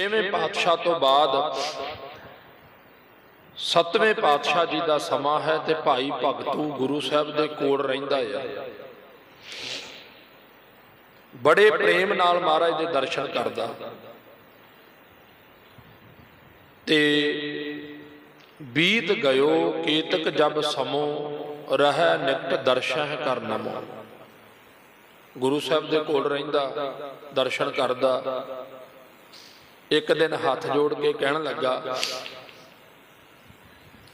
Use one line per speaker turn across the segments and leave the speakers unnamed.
ਛੇਵੇਂ ਪਾਤਸ਼ਾਹ ਤੋਂ ਬਾਅਦ ਸੱਤਵੇਂ ਪਾਤਸ਼ਾਹ ਜੀ ਦਾ ਸਮਾਂ ਹੈ ਤੇ ਭਾਈ ਭਗਤੂ ਗੁਰੂ ਸਾਹਿਬ ਦੇ ਕੋਲ ਰਹਿੰਦਾ ਹੈ ਬੜੇ ਪ੍ਰੇਮ ਨਾਲ ਮਹਾਰਾਜ ਦੇ ਦਰਸ਼ਨ ਕਰਦਾ। ਤੇ ਬੀਤ ਗਇਓ ਕੇਤਕ ਜਬ ਸਮੋ, ਰਹਿ ਨਿਕਟ ਦਰਸ਼ਨ ਕਰ ਨਮੋ। ਗੁਰੂ ਸਾਹਿਬ ਦੇ ਕੋਲ ਰਹਿੰਦਾ, ਦਰਸ਼ਨ ਕਰਦਾ। ਇੱਕ ਦਿਨ ਹੱਥ ਜੋੜ ਕੇ ਕਹਿਣ ਲੱਗਾ,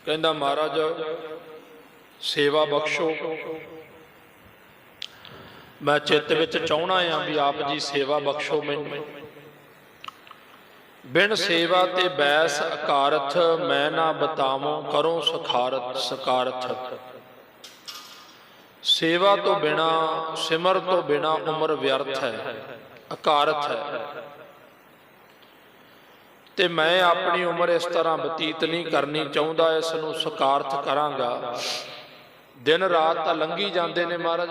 ਕਹਿੰਦਾ, ਮਹਾਰਾਜ, ਸੇਵਾ ਬਖਸ਼ੋ। ਮੈਂ ਚਿੱਤ ਵਿੱਚ ਚਾਹਣਾ ਆ ਵੀ ਆਪ ਜੀ ਸੇਵਾ ਬਖਸ਼ੋ ਮੈਨੂੰ। ਬਿਨ ਸੇਵਾ ਤੇ ਬੈਸ ਅਕਾਰਥ ਮੈਂ ਨਾ ਬਤਾਵਾਂ, ਕਰੋ ਸਖਾਰਤ ਸਕਾਰਥ। ਸੇਵਾ ਤੋਂ ਬਿਨਾ, ਸਿਮਰ ਤੋਂ ਬਿਨਾ ਉਮਰ ਵਿਅਰਥ ਹੈ, ਅਕਾਰਥ ਹੈ। ਤੇ ਮੈਂ ਆਪਣੀ ਉਮਰ ਇਸ ਤਰ੍ਹਾਂ ਬਤੀਤ ਨਹੀਂ ਕਰਨੀ, ਚਾਹੁੰਦਾ ਇਸ ਨੂੰ ਸਕਾਰਥ ਕਰਾਂਗਾ। ਦਿਨ ਰਾਤ ਤਾਂ ਲੰਘੀ ਜਾਂਦੇ ਨੇ ਮਹਾਰਾਜ।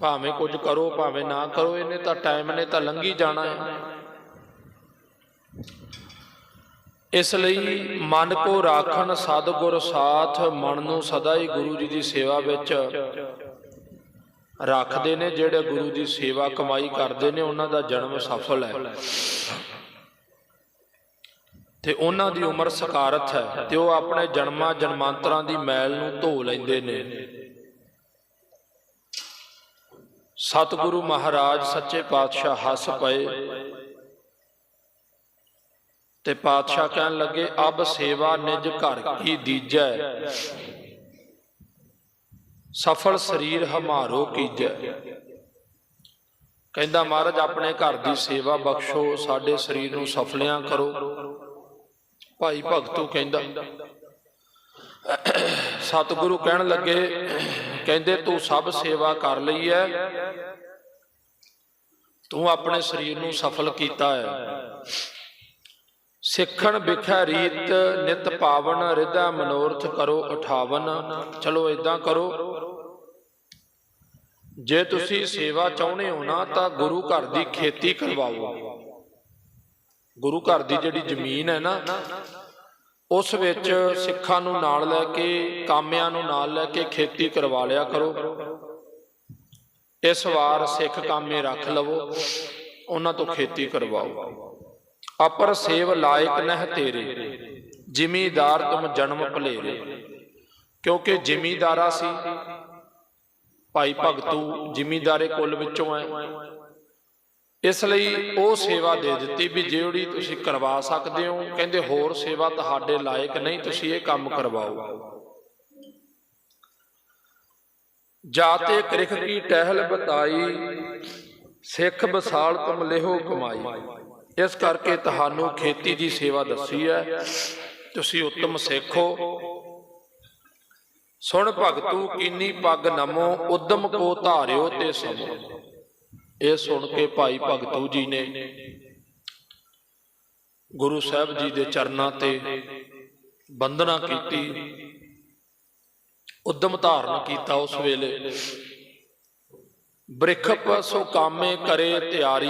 ਭਾਵੇਂ ਕੁਝ ਕਰੋ, ਭਾਵੇਂ ਨਾ ਕਰੋ ਇਹਨੇ ਤਾਂ ਟਾਈਮ ਨੇ ਤਾਂ ਲੰਘੀ ਜਾਣਾ ਹੈ। ਇਸ ਲਈ ਮਨ ਕੋ ਰਾਖਣ ਸਤਿਗੁਰ ਸਾਥ, ਮਨ ਨੂੰ ਸਦਾ ਹੀ ਗੁਰੂ ਜੀ ਦੀ ਸੇਵਾ ਵਿੱਚ ਰੱਖਦੇ ਨੇ, ਜਿਹੜੇ ਗੁਰੂ ਦੀ ਸੇਵਾ ਕਮਾਈ ਕਰਦੇ ਨੇ, ਉਹਨਾਂ ਦਾ ਜਨਮ ਸਫਲ ਹੈ। ਤੇ ਉਹਨਾਂ ਦੀ ਉਮਰ ਸਕਾਰਤ ਹੈ ਤੇ ਉਹ ਆਪਣੇ ਜਨਮਾਂ ਜਨਮਾਂਤਰਾਂ ਦੀ ਮੈਲ ਨੂੰ ਧੋ ਲੈਂਦੇ ਨੇ। ਸਤਿਗੁਰੂ ਮਹਾਰਾਜ ਸੱਚੇ ਪਾਤਸ਼ਾਹ ਹੱਸ ਪਏ ਤੇ ਪਾਤਸ਼ਾਹ ਕਹਿਣ ਲੱਗੇ, ਅਬ ਸੇਵਾ ਨਿਜ ਘਰ ਕੀ ਦੀਜੈ? ਸਫਲ ਸਰੀਰ ਹਮਾਰੋ ਕੀਜੈ? ਕਹਿੰਦਾ, ਮਹਾਰਾਜ, ਆਪਣੇ ਘਰ ਦੀ ਸੇਵਾ ਬਖਸ਼ੋ, ਸਾਡੇ ਸਰੀਰ ਨੂੰ ਸਫਲਿਆਂ ਕਰੋ। ਭਾਈ ਭਗਤੂ ਕਹਿੰਦਾ ਸਤਿਗੁਰੂ ਕਹਿਣ ਲੱਗੇ ਕਹਿੰਦੇ ਤੂੰ ਸਭ ਸੇਵਾ ਕਰ ਲਈ ਹੈ ਤੂੰ ਆਪਣੇ ਸਰੀਰ ਨੂੰ ਸਫਲ ਕੀਤਾ ਹੈ ਸਿੱਖਣ ਵਿਖੈ ਰੀਤ ਨਿਤ ਪਾਵਨ ਹਿਰਦਾ ਮਨੋਰਥ ਕਰੋ 58 ਚਲੋ ਇਦਾਂ ਕਰੋ ਜੇ ਤੁਸੀਂ ਸੇਵਾ ਚਾਹੁੰਦੇ ਹੋ ਨਾ ਤਾਂ ਗੁਰੂ ਘਰ ਦੀ ਖੇਤੀ ਕਰਵਾਓ। ਗੁਰੂ ਘਰ ਦੀ ਜਿਹੜੀ ਜ਼ਮੀਨ ਹੈ ਨਾ, ਉਸ ਵਿੱਚ ਸਿੱਖਾਂ ਨੂੰ ਨਾਲ ਲੈ ਕੇ, ਕਾਮਿਆਂ ਨੂੰ ਨਾਲ ਲੈ ਕੇ ਖੇਤੀ ਕਰਵਾ ਲਿਆ ਕਰੋ। ਇਸ ਵਾਰ ਸਿੱਖ ਕਾਮੇ ਰੱਖ ਲਵੋ, ਉਹਨਾਂ ਤੋਂ ਖੇਤੀ ਕਰਵਾਓ। ਅਪਰ ਸੇਵ ਲਾਇਕ ਨਹਿ ਤੇਰੇ, ਜ਼ਿਮੀਦਾਰ ਤੁਮ ਜਨਮ ਭਲੇਰੇ। ਕਿਉਂਕਿ ਜ਼ਿਮੀਦਾਰਾ ਸੀ, ਭਾਈ ਭਗਤੂ ਜ਼ਿਮੀਦਾਰੇ ਕੁੱਲ ਵਿੱਚੋਂ ਹੈ ਇਸ ਲਈ ਉਹ ਸੇਵਾ ਦੇ ਦਿੱਤੀ ਵੀ ਜਿਹੜੀ ਤੁਸੀਂ ਕਰਵਾ ਸਕਦੇ ਹੋ। ਕਹਿੰਦੇ, ਹੋਰ ਸੇਵਾ ਤੁਹਾਡੇ ਲਾਇਕ ਨਹੀਂ, ਤੁਸੀਂ ਇਹ ਕੰਮ ਕਰਵਾਓ। ਜਾਤੇ ਕ੍ਰਿਖ ਕੀ ਟਹਿਲ ਬਤਾਈ, ਸਿੱਖ ਬਸਾਲ ਤੁਮ ਲਿਹੋ ਕਮਾਈ। ਇਸ ਕਰਕੇ ਤੁਹਾਨੂੰ ਖੇਤੀ ਦੀ ਸੇਵਾ ਦੱਸੀ ਹੈ। ਤੁਸੀਂ ਉੱਤਮ ਸਿੱਖੋ ਸੁਣ ਭਗਤੂ, ਕੀਨੀ ਪੱਗ ਨਮੋ, ਉਦਮ ਕੋ ਧਾਰਿਓ ਤੇ ਸਮੋ। ਇਹ ਸੁਣ ਕੇ ਭਾਈ ਭਗਤੂ ਜੀ ਨੇ ਗੁਰੂ ਸਾਹਿਬ ਜੀ ਦੇ ਚਰਨਾਂ ਤੇ ਬੰਦਨਾ ਕੀਤੀ, ਉਦਮ ਧਾਰਨ ਕੀਤਾ ਉਸ ਵੇਲੇ। ਬ੍ਰਿਖਪ ਸੋ ਕਾਮੇ ਕਰੇ ਤਿਆਰੀ,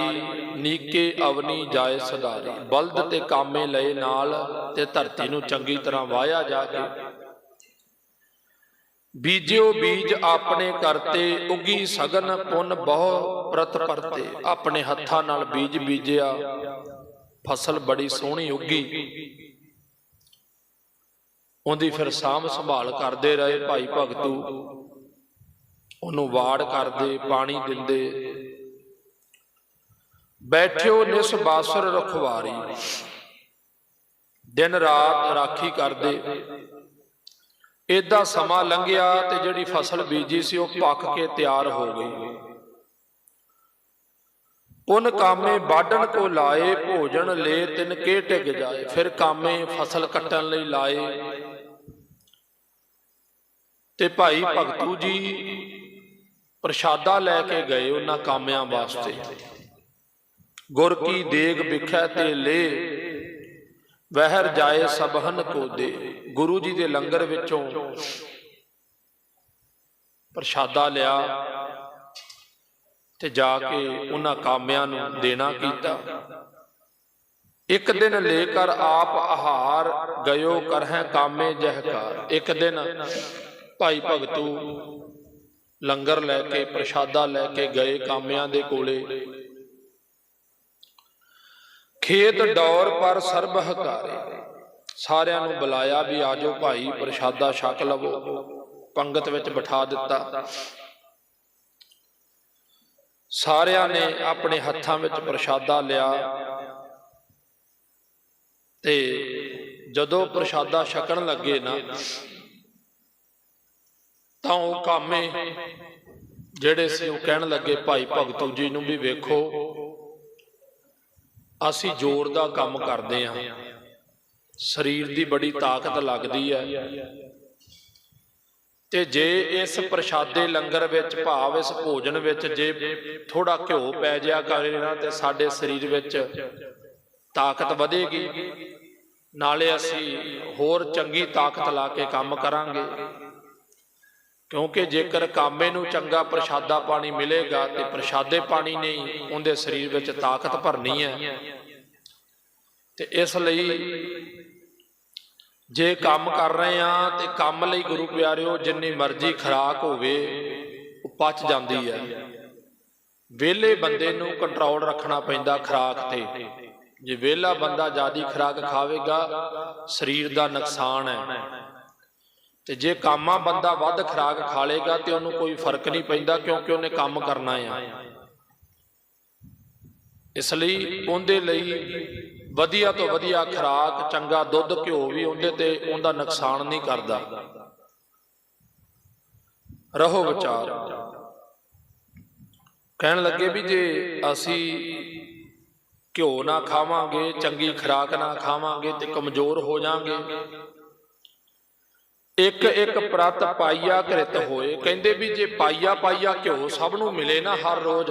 ਨੀਕੇ ਅਵਨੀ ਜਾਏ ਸਦਾਰੀ ਬਲਦ ਤੇ ਕਾਮੇ ਲਏ ਨਾਲ ਤੇ ਧਰਤੀ ਨੂੰ ਚੰਗੀ ਤਰ੍ਹਾਂ ਵਾਇਆ ਜਾ ਕੇ ਬੀਜਿਓ ਬੀਜ ਆਪਣੇ ਕਰਤੇ, ਉਗੀ ਸਗਨ ਪੁੰਨ ਬਹੁ ਪ੍ਰਤ ਪਰਤੇ। ਆਪਣੇ ਹੱਥਾਂ ਨਾਲ ਬੀਜ ਬੀਜਿਆ, ਫਸਲ ਬੜੀ ਸੋਹਣੀ ਉੱਗੀ। ਉਹਦੀ ਫਿਰ ਸਾਂਭ ਸੰਭਾਲ ਕਰਦੇ ਰਹੇ ਭਾਈ ਭਗਤੂ। ਉਹਨੂੰ ਵਾੜ ਕਰਦੇ, ਪਾਣੀ ਦਿੰਦੇ। ਬੈਠਿਓ ਨਿਸ ਬਾਸਰ ਰਖਵਾਰੀ। ਦਿਨ ਰਾਤ ਰਾਖੀ ਕਰਦੇ। ਇਦਾਂ ਸਮਾਂ ਲੰਘਿਆ ਤੇ ਜਿਹੜੀ ਫਸਲ ਬੀਜੀ ਸੀ ਉਹ ਪੱਕ ਕੇ ਤਿਆਰ ਹੋ ਗਈ। ਪੁਨ ਕਾਮੇ ਬਾਡਣ ਕੋ ਲਾਏ ਭੋਜਨ ਲੈ ਤਿਨ ਕੇ ਟਿਕ ਜਾਏ। ਫਿਰ ਕਾਮੇ ਫਸਲ ਕੱਟਣ ਲਈ ਲਾਏ। ਤੇ ਭਾਈ ਭਗਤੂ ਜੀ ਪ੍ਰਸ਼ਾਦਾ ਲੈ ਕੇ ਗਏ ਉਹਨਾਂ ਕਾਮਿਆਂ ਵਾਸਤੇ। ਗੁਰ ਕੀ ਦੇਗ ਵਿਖੈ ਤੇ ਲੇ। ਵਹਿਰ ਜਾਏ ਸਬਹਨ ਕੋ ਦੇ। ਗੁਰੂ ਜੀ ਦੇ ਲੰਗਰ ਵਿੱਚੋਂ ਪ੍ਰਸ਼ਾਦਾ ਲਿਆ ਤੇ ਜਾ ਕੇ ਉਹਨਾਂ ਕਾਮਿਆਂ ਨੂੰ ਦੇਣਾ ਕੀਤਾ। ਇੱਕ ਦਿਨ ਲੈ ਕਰ ਆਪ ਆਹਾਰ ਗਇਓ ਕਰਹਿ ਕਾਮੇ ਜਹਕਾਰ। ਇੱਕ ਦਿਨ ਭਾਈ ਭਗਤੂ ਲੰਗਰ ਲੈ ਕੇ ਪ੍ਰਸ਼ਾਦਾ ਲੈ ਕੇ ਗਏ ਕਾਮਿਆਂ ਦੇ ਕੋਲੇ। ਖੇਤ ਡੌਰ ਪਰ ਸਰਬ ਹਕਾਰੇ ਸਾਰਿਆਂ ਨੂੰ ਬੁਲਾਇਆ ਵੀ ਆਜੋ ਭਾਈ, ਪ੍ਰਸ਼ਾਦਾ ਛਕ ਲਵੋ। ਪੰਗਤ ਵਿੱਚ ਬਿਠਾ ਦਿੱਤਾ। ਸਾਰਿਆਂ ਨੇ ਆਪਣੇ ਹੱਥਾਂ ਵਿੱਚ ਪ੍ਰਸ਼ਾਦਾ ਲਿਆ। ਤੇ ਜਦੋਂ ਪ੍ਰਸ਼ਾਦਾ ਛਕਣ ਲੱਗੇ ਨਾ, ਤਾਂ ਉਹ ਕਾਮੇ ਜਿਹੜੇ ਸੀ ਉਹ ਕਹਿਣ ਲੱਗੇ, ਭਾਈ ਭਗਤੂ ਜੀ ਨੂੰ ਵੀ ਵੇਖੋ। ਅਸੀਂ ਜ਼ੋਰ ਦਾ ਕੰਮ ਕਰਦੇ ਹਾਂ। ਸਰੀਰ ਦੀ ਬੜੀ ਤਾਕਤ ਲੱਗਦੀ ਹੈ। ਤੇ ਜੇ ਇਸ ਪ੍ਰਸ਼ਾਦੇ ਲੰਗਰ ਵਿੱਚ ਭਾਵ ਇਸ ਭੋਜਨ ਵਿੱਚ ਜੇ ਥੋੜਾ ਘਿਓ ਪੈ ਜਿਆ ਕਰੇ ਨਾ ਤੇ ਸਾਡੇ ਸਰੀਰ ਵਿੱਚ ਤਾਕਤ ਵਧੇਗੀ। ਨਾਲੇ ਅਸੀਂ ਹੋਰ ਚੰਗੀ ਤਾਕਤ ਲਾ ਕੇ ਕੰਮ ਕਰਾਂਗੇ। ਕਿਉਂਕਿ ਜੇਕਰ ਕਾਮੇ ਨੂੰ ਚੰਗਾ ਪ੍ਰਸ਼ਾਦਾ ਪਾਣੀ ਮਿਲੇਗਾ ਤੇ ਪ੍ਰਸ਼ਾਦੇ ਪਾਣੀ ਨੇ ਉਹਦੇ ਸਰੀਰ ਵਿੱਚ ਤਾਕਤ ਭਰਨੀ ਹੈ। ਤੇ ਇਸ ਲਈ ਜੇ ਕੰਮ ਕਰ ਰਹੇ ਆ ਤੇ ਕੰਮ ਲਈ ਗੁਰੂ ਪਿਆਰਿਓ, ਜਿੰਨੀ ਮਰਜ਼ੀ ਖਰਾਕ ਹੋਵੇ, ਉਹ ਪਚ ਜਾਂਦੀ ਹੈ। ਵਿਹਲੇ ਬੰਦੇ ਨੂੰ ਕੰਟਰੋਲ ਰੱਖਣਾ ਪੈਂਦਾ ਖਰਾਕ ਤੇ। ਜੇ ਵਿਹਲਾ ਬੰਦਾ ਜਿਆਦੀ ਖਰਾਕ ਖਾਵੇਗਾ, ਸਰੀਰ ਦਾ ਨੁਕਸਾਨ ਹੈ। ਤੇ ਜੇ ਕਾਮਾ ਬੰਦਾ ਵੱਧ ਖਰਾਕ ਖਾ ਲੇਗਾ ਤੇ ਉਹਨੂੰ ਕੋਈ ਫ਼ਰਕ ਨਹੀਂ ਪੈਂਦਾ ਕਿਉਂਕਿ ਉਹਨੇ ਕੰਮ ਕਰਨਾ ਆ। ਇਸ ਲਈ ਉਹਦੇ ਲਈ ਵਧੀਆ ਤੋਂ ਵਧੀਆ ਖਰਾਕ, ਚੰਗਾ ਦੁੱਧ, ਘਿਓ ਵੀ ਉਹਦੇ ਤੇ ਉਹਦਾ ਨੁਕਸਾਨ ਨਹੀਂ ਕਰਦਾ। ਰਹੋ ਵਿਚਾਰ। ਕਹਿਣ ਲੱਗੇ ਵੀ ਜੇ ਅਸੀਂ ਘਿਓ ਨਾ ਖਾਵਾਂਗੇ, ਚੰਗੀ ਖਰਾਕ ਨਾ ਖਾਵਾਂਗੇ ਤੇ ਕਮਜ਼ੋਰ ਹੋ ਜਾਾਂਗੇ ਇੱਕ ਇੱਕ ਪ੍ਰਤ ਪਾਈਆ ਕ੍ਰਿਤ ਹੋਏ। ਕਹਿੰਦੇ ਵੀ ਜੇ ਪਾਈਆ ਪਾਈਆ ਘਿਓ ਸਭ ਨੂੰ ਮਿਲੇ ਨਾ ਹਰ ਰੋਜ਼।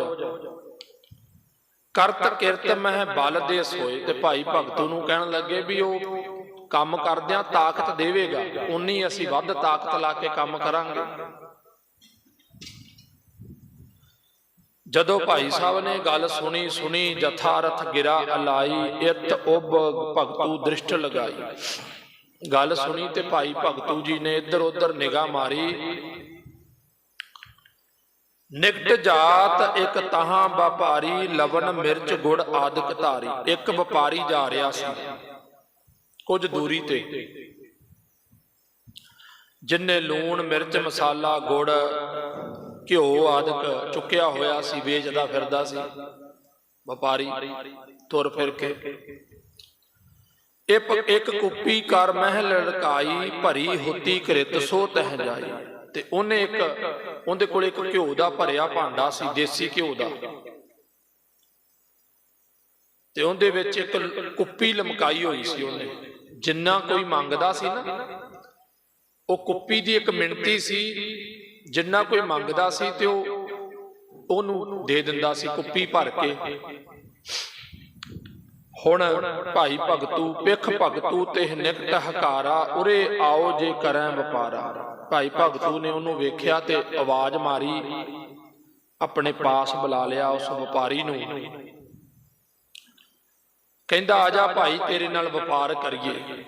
ਕਰਤ ਕਿਰਤ ਮਹਿ ਬਲ ਦੇ ਸੋਏ। ਤੇ ਭਾਈ ਭਗਤੂ ਨੂੰ ਕਹਿਣ ਲੱਗੇ ਵੀ ਉਹ ਕੰਮ ਕਰਦਿਆਂ ਤਾਕਤ ਦੇਵੇਗਾ। ਉਨੀ ਅਸੀਂ ਵੱਧ ਤਾਕਤ ਲਾ ਕੇ ਕੰਮ ਕਰਾਂਗੇ। ਜਦੋਂ ਭਾਈ ਸਾਹਿਬ ਨੇ ਗੱਲ ਸੁਣੀ ਸੁਣੀ ਜਥਾ ਰਥ ਗਿਰਾ ਅਲਾਈ, ਇਤ ਉਬ ਭਗਤੂ ਦ੍ਰਿਸ਼ਟ ਲਗਾਈ। ਗੱਲ ਸੁਣੀ ਤੇ ਭਾਈ ਭਗਤੂ ਜੀ ਨੇ ਇੱਧਰ ਉੱਧਰ ਨਿਗਾਹ ਮਾਰੀ। ਨਿਕਟ ਜਾਤ ਇੱਕ ਤਹਾਂ ਵਪਾਰੀ, ਲਵਣ ਮਿਰਚ ਗੁੜ ਆਦਿਕ ਧਾਰੀ। ਇੱਕ ਵਪਾਰੀ ਜਾ ਰਿਹਾ ਸੀ ਕੁਝ ਦੂਰੀ ਤੇ। ਜਿੰਨੇ ਲੂਣ, ਮਿਰਚ, ਮਸਾਲਾ, ਗੁੜ, ਘਿਓ ਆਦਿਕ ਚੁੱਕਿਆ ਹੋਇਆ ਸੀ, ਵੇਚਦਾ ਫਿਰਦਾ ਸੀ। ਵਪਾਰੀ ਤੁਰ ਫਿਰ ਕੇ ਇੱਕ ਇੱਕ ਕੁੱਪੀ ਕਰ ਮਹਿ ਲੜਕਾਈ, ਭਰੀ ਹੁਤੀ ਕ੍ਰਿਤ ਸੋ ਤਹ ਜਾਈ। ਤੇ ਉਹਨੇ ਇੱਕ ਉਹਦੇ ਕੋਲ ਇੱਕ ਘਿਓ ਦਾ ਭਰਿਆ ਭਾਂਡਾ ਸੀ, ਦੇਸੀ ਘਿਓ ਦਾ। ਤੇ ਉਹਦੇ ਵਿੱਚ ਇੱਕ ਕੁੱਪੀ ਲਮਕਾਈ ਹੋਈ ਸੀ ਉਹਨੇ। ਜਿੰਨਾ ਕੋਈ ਮੰਗਦਾ ਸੀ ਨਾ, ਉਹ ਕੁੱਪੀ ਦੀ ਇੱਕ ਮਿਣਤੀ ਸੀ। ਜਿੰਨਾ ਕੋਈ ਮੰਗਦਾ ਸੀ ਤੇ ਉਹ ਉਹਨੂੰ ਦੇ ਦਿੰਦਾ ਸੀ ਕੁੱਪੀ ਭਰ ਕੇ। ਹੁਣ ਭਾਈ ਭਗਤੂ ਪਿਖ ਭਗਤੂ ਤੇ ਨਿਕਟ ਹਕਾਰਾ, ਉਰੇ ਆਓ ਜੇ ਕਰੈ ਵਪਾਰਾ। ਭਾਈ ਭਗਤੂ ਨੇ ਉਹਨੂੰ ਵੇਖਿਆ ਤੇ ਆਵਾਜ਼ ਮਾਰੀ, ਆਪਣੇ ਪਾਸ ਬੁਲਾ ਲਿਆ ਉਸ ਵਪਾਰੀ ਨੂੰ। ਕਹਿੰਦਾ, ਆ ਜਾ ਭਾਈ, ਤੇਰੇ ਨਾਲ ਵਪਾਰ ਕਰੀਏ।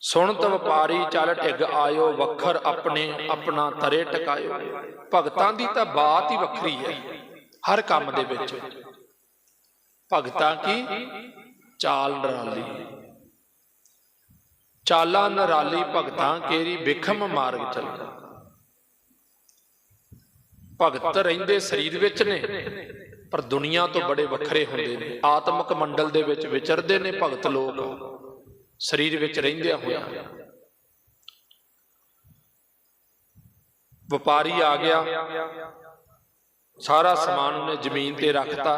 ਸੁਣ ਤ ਵਪਾਰੀ, ਚੱਲ ਢਿੱਗ ਆਇਓ, ਵੱਖਰ ਆਪਣੇ, ਆਪਣਾ ਤਰੇ ਟਕਾਇਓ। ਭਗਤਾਂ ਦੀ ਤਾਂ ਬਾਤ ਹੀ ਵੱਖਰੀ ਹੈ, ਹਰ ਕੰਮ ਦੇ ਵਿੱਚ। ਭਗਤਾਂ ਕੀ? ਚਾਲ ਨਰਾਲੀ। ਚਾਲਾ ਨਰਾਲੀ ਭਗਤਾਂ ਕੇਰੀ ਵਿਖਮ ਮਾਰਗ ਚੱਲਦਾ ਭਗਤ ਰਹਿੰਦੇ ਸਰੀਰ ਵਿੱਚ ਨੇ, ਪਰ ਦੁਨੀਆ ਤੋਂ ਬੜੇ ਵੱਖਰੇ ਹੁੰਦੇ ਨੇ। ਆਤਮਿਕ ਮੰਡਲ ਦੇ ਵਿੱਚ ਵਿਚਰਦੇ ਨੇ ਭਗਤ ਲੋਕ। ਸਰੀਰ ਵਿੱਚ ਰਹਿੰਦਿਆਂ ਹੋਇਆ। ਵਪਾਰੀ ਆ ਗਿਆ। ਸਾਰਾ ਸਮਾਨ ਉਹਨੇ ਜ਼ਮੀਨ ਤੇ ਰੱਖਤਾ।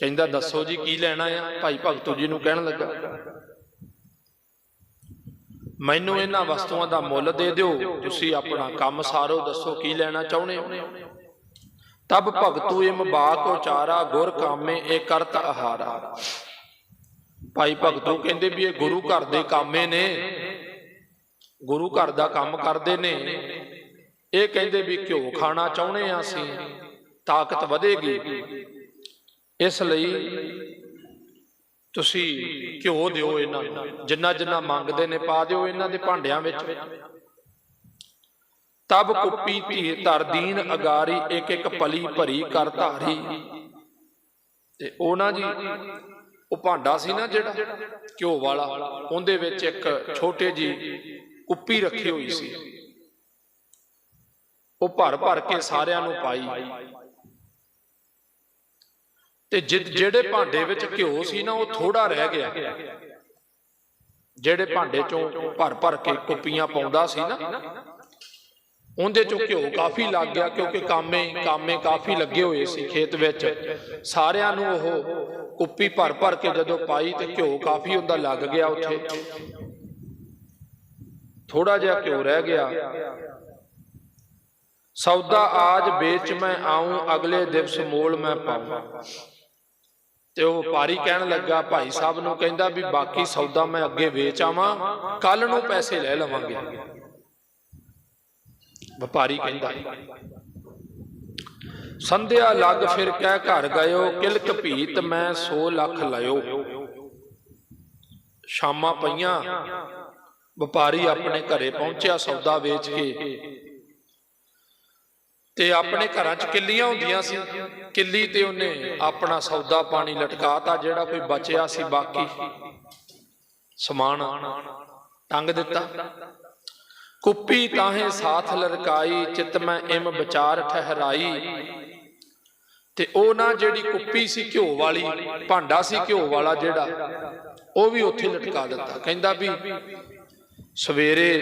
ਕਹਿੰਦਾ ਦੱਸੋ ਜੀ ਕੀ ਲੈਣਾ ਆ? ਭਾਈ ਭਗਤੂ ਜੀ ਨੂੰ ਕਹਿਣ ਲੱਗਾ। ਮੈਨੂੰ ਇਹਨਾਂ ਵਸਤੂਆਂ ਦਾ ਮੁੱਲ ਦੇ ਦਿਓ, ਤੁਸੀਂ ਆਪਣਾ ਕੰਮ ਸਾਰੋ ਦੱਸੋ ਕੀ ਲੈਣਾ ਚਾਹੁੰਦੇ ਹੋ? ਤਬ ਭਗਤੂ ਇਮ ਬਾਕ ਉਚਾਰਾ ਗੁਰ ਕਾਮੇ ਇਹ ਕਰਤ ਆਹਾਰਾ। ਭਾਈ ਭਗਤੂ ਕਹਿੰਦੇ ਵੀ ਇਹ ਗੁਰੂ ਘਰ ਦੇ ਕਾਮੇ ਨੇ। ਗੁਰੂ ਘਰ ਦਾ ਕੰਮ ਕਰਦੇ ਨੇ। ਇਹ ਕਹਿੰਦੇ ਵੀ ਘਿਓ ਖਾਣਾ ਚਾਹੁੰਦੇ ਆ ਅਸੀਂ। ਤਾਕਤ ਵਧੇਗੀ। ਇਸ ਲਈ ਤੁਸੀਂ ਘਿਓ ਦਿਓ ਇਹਨਾਂ ਨੂੰ। ਜਿੰਨਾ ਜਿੰਨਾ ਮੰਗਦੇ ਨੇ ਪਾ ਦਿਓ ਇਹਨਾਂ ਦੇ ਭਾਂਡਿਆਂ ਵਿੱਚ। ਤਬ ਕੁੱਪੀ ਧੀ ਧਰਦੀਨ ਅਗਾਰੀ ਇੱਕ ਇੱਕ ਪਲੀ ਭਰੀ ਕਰ ਧਾਰੀ। ਤੇ ਉਹ ਨਾ ਜੀ, ਉਹ ਭਾਂਡਾ ਸੀ ਨਾ ਜਿਹੜਾ, ਘਿਓ ਵਾਲਾ, ਉਹਦੇ ਵਿੱਚ ਇੱਕ ਛੋਟੇ ਜੀ ਕੁੱਪੀ ਰੱਖੀ ਹੋਈ ਸੀ। ਉਹ ਭਰ ਭਰ ਕੇ ਸਾਰਿਆਂ ਨੂੰ ਪਾਈ। ਤੇ ਜਿਹੜੇ ਭਾਂਡੇ ਵਿੱਚ ਘਿਓ ਸੀ ਨਾ ਉਹ ਥੋੜਾ ਰਹਿ ਗਿਆ। ਜਿਹੜੇ ਭਾਂਡੇ ਚੋਂ ਭਰ ਭਰ ਕੇ ਕੁੱਪੀਆਂ ਪਾਉਂਦਾ ਸੀ ਨਾ ਉਹਦੇ ਚੋਂ ਘਿਓ ਕਾਫੀ ਲੱਗ ਗਿਆ ਕਿਉਂਕਿ ਕਾਮੇ ਕਾਮੇ ਕਾਫੀ ਲੱਗੇ ਹੋਏ ਸੀ ਖੇਤ ਵਿੱਚ। ਸਾਰਿਆਂ ਨੂੰ ਉਹ ਕੁੱਪੀ ਭਰ ਭਰ ਕੇ ਜਦੋਂ ਪਾਈ ਤੇ ਘਿਓ ਕਾਫੀ ਹੁੰਦਾ ਲੱਗ ਗਿਆ ਉੱਥੇ। ਥੋੜਾ ਜਿਹਾ ਘਿਓ ਰਹਿ ਗਿਆ। ਸੌਦਾ ਆਜ ਵੇਚ ਮੈਂ ਆਉਂ ਅਗਲੇ ਦਿਵਸ ਮੋਲ ਮੈਂ ਪਾਉਂ ਤੇ ਉਹ ਵਪਾਰੀ ਕਹਿਣ ਲੱਗਾ, ਭਾਈ ਸਾਹਿਬ ਨੂੰ ਕਹਿੰਦਾ ਵੀ ਬਾਕੀ ਸੌਦਾ ਮੈਂ ਅੱਗੇ ਵੇਚ ਆਵਾਂ ਕੱਲ ਨੂੰ ਪੈਸੇ ਲੈ ਲਵਾਂਗੇ। ਵਪਾਰੀ ਕਹਿੰਦਾ, ਸੰਧਿਆ ਲੱਗ ਫਿਰ ਕਹਿ ਘਰ ਗਇਓ, ਕਿਲਕ ਭੀਤ ਮੈਂ 100 ਲੱਖ ਲਿਓ ਸ਼ਾਮਾਂ ਪਈਆਂ, ਵਪਾਰੀ ਆਪਣੇ ਘਰੇ ਪਹੁੰਚਿਆ, ਸੌਦਾ ਵੇਚ ਕੇ ਤੇ ਆਪਣੇ ਘਰਾਂ 'ਚ ਕਿੱਲੀਆਂ ਹੁੰਦੀਆਂ ਸੀ। ਕਿੱਲੀ ਤੇ ਉਹਨੇ ਆਪਣਾ ਸੌਦਾ ਪਾਣੀ ਲਟਕਾਤਾ, ਜਿਹੜਾ ਕੋਈ ਬਚਿਆ ਸੀ ਬਾਕੀ। ਸਮਾਨ ਟੰਗ ਦਿੱਤਾ। ਕੁੱਪੀ ਤਾਹੇ ਸਾਥ ਲਰਕਾਈ, ਚਿਤ ਮੈਂ ਇਮ ਵਿਚਾਰ ਠਹਿਰਾਈ। ਤੇ ਉਹ ਨਾ ਜਿਹੜੀ ਕੁੱਪੀ ਸੀ ਘਿਓ ਵਾਲੀ, ਭਾਂਡਾ ਸੀ ਘਿਓ ਵਾਲਾ ਜਿਹੜਾ, ਉਹ ਵੀ ਉੱਥੇ ਲਟਕਾ ਦਿੱਤਾ। ਕਹਿੰਦਾ ਵੀ ਸਵੇਰੇ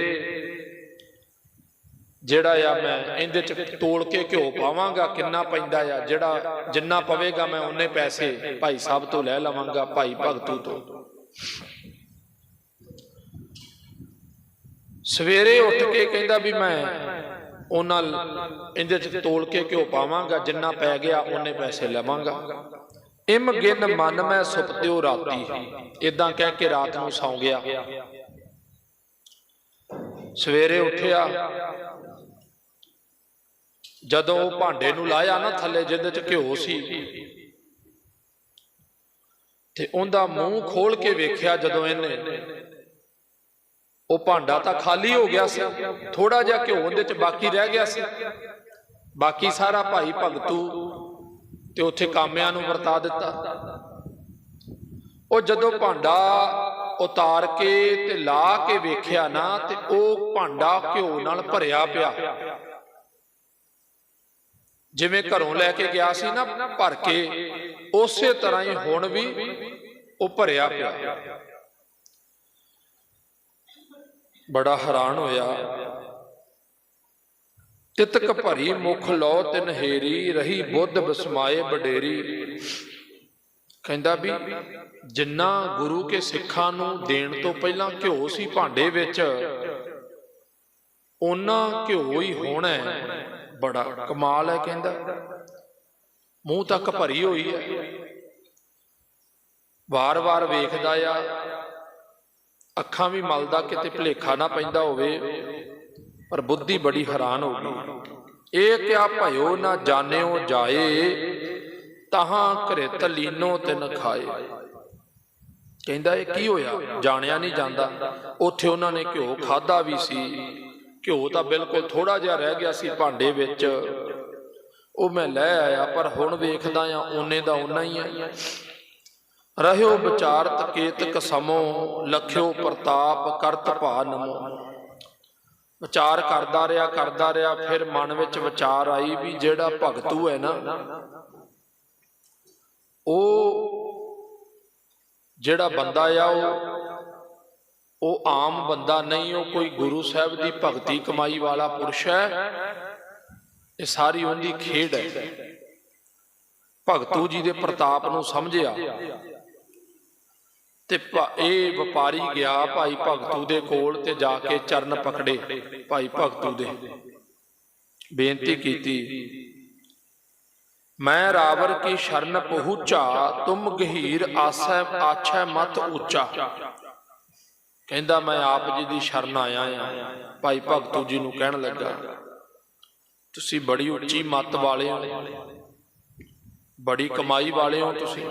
ਜਿਹੜਾ ਆ ਮੈਂ ਇਹਦੇ ਚ ਤੋਲ ਕੇ ਘਿਓ ਪਾਵਾਂਗਾ, ਕਿੰਨਾ ਪੈਂਦਾ ਆ, ਜਿਹੜਾ ਜਿੰਨਾ ਪਵੇਗਾ ਮੈਂ ਉਹਨੇ ਪੈਸੇ ਭਾਈ ਸਾਹਿਬ ਤੋਂ ਲੈ ਲਵਾਂਗਾ, ਭਾਈ ਭਗਤੂ ਤੋਂ। ਸਵੇਰੇ ਉੱਠ ਕੇ ਕਹਿੰਦਾ ਵੀ ਮੈਂ ਉਹਨਾਂ ਇਹਦੇ ਚ ਤੋਲ ਕੇ ਘਿਓ ਪਾਵਾਂਗਾ, ਜਿੰਨਾ ਪੈ ਗਿਆ ਉਹਨੇ ਪੈਸੇ ਲਵਾਂਗਾ। ਇਮ ਗਿਨ ਮਨ ਮੈਂ ਸੁਪਤਿਓ ਰਾਤੀ। ਇਦਾਂ ਕਹਿ ਕੇ ਰਾਤ ਨੂੰ ਸੌਂ ਗਿਆ। ਸਵੇਰੇ ਉੱਠਿਆ ਜਦੋਂ ਉਹ ਭਾਂਡੇ ਨੂੰ ਲਾਇਆ ਨਾ ਥੱਲੇ ਜਿਹਦੇ ਚ ਘਿਓ ਸੀ। ਤੇ ਉਹਦਾ ਮੂੰਹ ਖੋਲ ਕੇ ਵੇਖਿਆ ਜਦੋਂ ਇਹਨੇ। ਉਹ ਭਾਂਡਾ ਤਾਂ ਖਾਲੀ ਹੋ ਗਿਆ ਸੀ। ਥੋੜਾ ਜਿਹਾ ਘਿਓ ਉਹਦੇ ਚ ਬਾਕੀ ਰਹਿ ਗਿਆ ਸੀ। ਬਾਕੀ ਸਾਰਾ ਭਾਈ ਭਗਤੂ ਤੇ ਉੱਥੇ ਕਾਮਿਆਂ ਨੂੰ ਵਰਤਾ ਦਿੱਤਾ। ਉਹ ਜਦੋਂ ਭਾਂਡਾ ਉਤਾਰ ਕੇ ਤੇ ਲਾ ਕੇ ਵੇਖਿਆ ਨਾ ਤੇ ਉਹ ਭਾਂਡਾ ਘਿਓ ਨਾਲ ਭਰਿਆ ਪਿਆ। ਜਿਵੇਂ ਘਰੋਂ ਲੈ ਕੇ ਗਿਆ ਸੀ ਨਾ ਭਰ ਕੇ ਉਸੇ ਤਰ੍ਹਾਂ ਹੀ ਹੁਣ ਵੀ ਉਹ ਭਰਿਆ ਪਿਆ। ਬੜਾ ਹੈਰਾਨ ਹੋਇਆ। ਤਿਤਕ ਭਰੀ ਮੁਖ ਲੋ ਤਿਨ ਹੇਰੀ ਰਹੀ ਬੁੱਧ ਬਸਮਾਏ ਬਡੇਰੀ। ਕਹਿੰਦਾ ਵੀ ਜਿੰਨਾ ਗੁਰੂ ਕੇ ਸਿੱਖਾਂ ਨੂੰ ਦੇਣ ਤੋਂ ਪਹਿਲਾਂ ਘਿਓ ਸੀ ਭਾਂਡੇ ਵਿੱਚ ਉਹਨਾਂ ਘਿਓ ਹੀ ਹੋਣਾ ਬੜਾ ਕਮਾਲ ਹੈ ਕਹਿੰਦਾ। ਮੂੰਹ ਤੱਕ ਭਰੀ ਹੋਈ ਹੈ। ਵਾਰ-ਵਾਰ ਵੇਖਦਾ ਆ। ਅੱਖਾਂ ਵੀ ਮਲਦਾ, ਕਿਤੇ ਭਲੇਖਾ ਨਾ ਪੈਂਦਾ ਹੋਵੇ। ਪਰ ਬੁੱਧੀ ਬੜੀ ਹੈਰਾਨ ਹੋ ਗਈ। ਇਹ ਕਿਆ ਭਇਓ ਨਾ ਜਾਣਿਓ ਜਾਏ, ਤਹਾਂ ਘਰੇ ਤਲੀਨੋ ਤਿਨ ਖਾਏ। ਕਹਿੰਦਾ, ਇਹ ਕੀ ਹੋਇਆ? ਜਾਣਿਆ ਨਹੀਂ ਜਾਂਦਾ। ਉੱਥੇ ਉਹਨਾਂ ਨੇ ਘਿਓ ਖਾਦਾ ਵੀ ਸੀ। ਘਿਓ ਤਾਂ ਬਿਲਕੁਲ ਥੋੜਾ ਜਿਹਾ ਰਹਿ ਗਿਆ ਸੀ ਭਾਂਡੇ ਵਿੱਚ। ਉਹ ਮੈਂ ਲੈ ਆਇਆ, ਪਰ ਹੁਣ ਵੇਖਦਾ ਆ ਓਨੇ ਦਾ ਓਨਾ ਹੀ ਹੈ ਰਹਿਓ ਵਿਚਾਰਤ ਕੇਤਕ ਸਮੋ, ਲਖਿਓ ਪ੍ਰਤਾਪ ਕਰਤ ਭਾ ਨਮੋ ਵਿਚਾਰ ਕਰਦਾ ਰਿਹਾ ਕਰਦਾ ਰਿਹਾ, ਫਿਰ ਮਨ ਵਿੱਚ ਵਿਚਾਰ ਆਈ ਵੀ ਜਿਹੜਾ ਭਗਤੂ ਹੈ ਨਾ, ਉਹ ਜਿਹੜਾ ਬੰਦਾ ਆ, ਉਹ ਉਹ ਆਮ ਬੰਦਾ ਨਹੀਂ, ਉਹ ਕੋਈ ਗੁਰੂ ਸਾਹਿਬ ਦੀ ਭਗਤੀ ਕਮਾਈ ਵਾਲਾ ਪੁਰਸ਼ ਹੈ। ਇਹ ਸਾਰੀ ਉਹਦੀ ਖੇਡ ਹੈ। ਭਗਤੂ ਜੀ ਦੇ ਪ੍ਰਤਾਪ ਨੂੰ ਸਮਝਿਆ ਤੇ ਇਹ ਵਪਾਰੀ ਗਿਆ ਭਾਈ ਭਗਤੂ ਦੇ ਕੋਲ ਤੇ ਜਾ ਕੇ ਚਰਨ ਪਕੜੇ ਭਾਈ ਭਗਤੂ ਦੇ। ਬੇਨਤੀ ਕੀਤੀ, ਮੈਂ ਰਾਵਰ ਕੀ ਸ਼ਰਨ ਪਹੁੰਚਾ, ਤੁਮ ਗਹੀਰ ਆਸੈ, ਆਛੈ ਮਤ ਉੱਚਾ। ਕਹਿੰਦਾ ਮੈਂ ਆਪ ਜੀ ਦੀ ਸ਼ਰਨ ਆਇਆ ਆ ਭਾਈ ਭਗਤੂ ਜੀ ਨੂੰ ਕਹਿਣ ਲੱਗਾ, ਤੁਸੀਂ ਬੜੀ ਉੱਚੀ ਮੱਤ ਵਾਲੇ ਹੋ। ਬੜੀ ਕਮਾਈ ਵਾਲੇ ਹੋ ਤੁਸੀਂ।